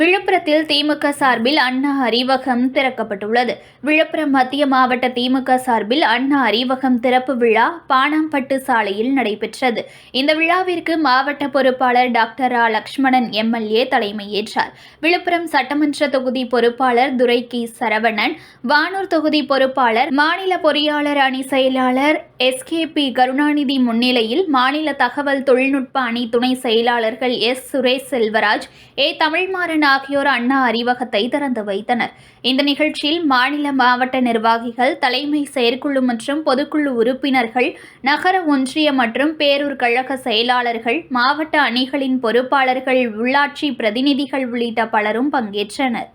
விழுப்புரத்தில் திமுக சார்பில் அண்ணா அறிவகம் திறக்கப்பட்டுள்ளது. விழுப்புரம் மத்திய மாவட்ட திமுக சார்பில் அண்ணா அறிவகம் திறப்பு விழா பாணாம்பட்டு சாலையில் நடைபெற்றது. இந்த விழாவிற்கு மாவட்ட பொறுப்பாளர் டாக்டர் ஆ லக்ஷ்மணன் எம்எல்ஏ தலைமையேற்றார். விழுப்புரம் சட்டமன்ற தொகுதி பொறுப்பாளர் துரை கி சரவணன் வானூர் தொகுதி பொறுப்பாளர் மாநில பொறியாளர் அணி செயலாளர் எஸ்கேபி கருணாநிதி முன்னிலையில் மாநில தகவல் தொழில்நுட்ப அணி துணை செயலாளர்கள் எஸ். சுரேஷ் செல்வராஜ் ஏ. தமிழ்மாறன் ஆகியோர் அண்ணா அறிவகத்தை திறந்து வைத்தனர். இந்த நிகழ்ச்சியில் மாநில மாவட்ட நிர்வாகிகள் தலைமை செயற்குழு மற்றும் பொதுக்குழு உறுப்பினர்கள் நகர ஒன்றிய மற்றும் பேரூர் கழக செயலாளர்கள் மாவட்ட அணிகளின் பொறுப்பாளர்கள் உள்ளாட்சி பிரதிநிதிகள் உள்ளிட்ட பலரும் பங்கேற்றனர்.